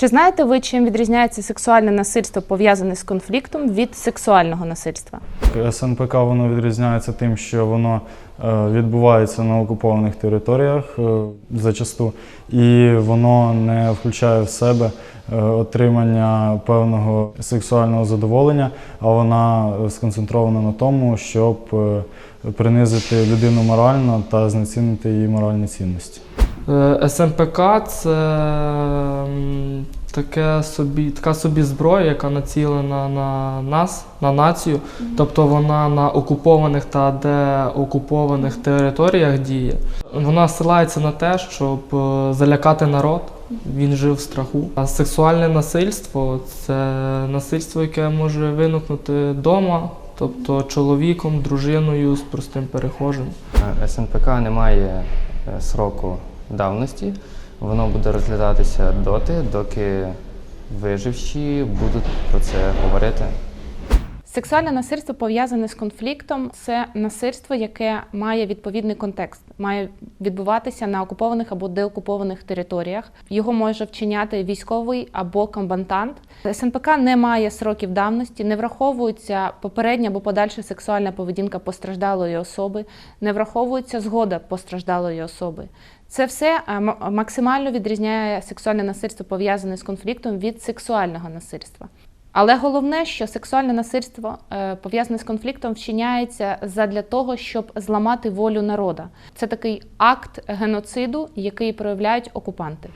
Чи знаєте ви, чим відрізняється сексуальне насильство пов'язане з конфліктом від сексуального насильства? СНПК воно відрізняється тим, що воно е, відбувається на окупованих територіях е, зачасту, і воно не включає в себе е, отримання певного сексуального задоволення, а вона сконцентрована на тому, щоб принизити людину морально та знецінити її моральні цінності. СМПК це таке собі, така собі зброя, яка націлена на нас, на націю. Тобто вона на окупованих та деокупованих територіях діє. Вона силається на те, щоб е, залякати народ. Він жив в страху. А сексуальне насильство це насильство, яке може виникнути вдома, тобто чоловіком, дружиною з простим перехожим. Е, СНПК не має е, сроку давності. Воно буде розглядатися доти, доки виживші будуть про це говорити. Сексуальне насильство пов'язане з конфліктом це насильство, яке має відповідний контекст, має відбуватися на окупованих або деокупованих територіях. Його може вчиняти військовий або комбатант. СНПК не має сроків давності, не враховується попередня або подальша сексуальна поведінка постраждалої особи, не враховується згода постраждалої особи. Це все максимально відрізняє сексуальне насильство пов'язане з конфліктом від сексуального насильства. Але головне, що сексуальне насильство е, пов'язане з конфліктом вчиняється задля того, щоб зламати волю народа. Це такий акт геноциду, який проявляють окупанти.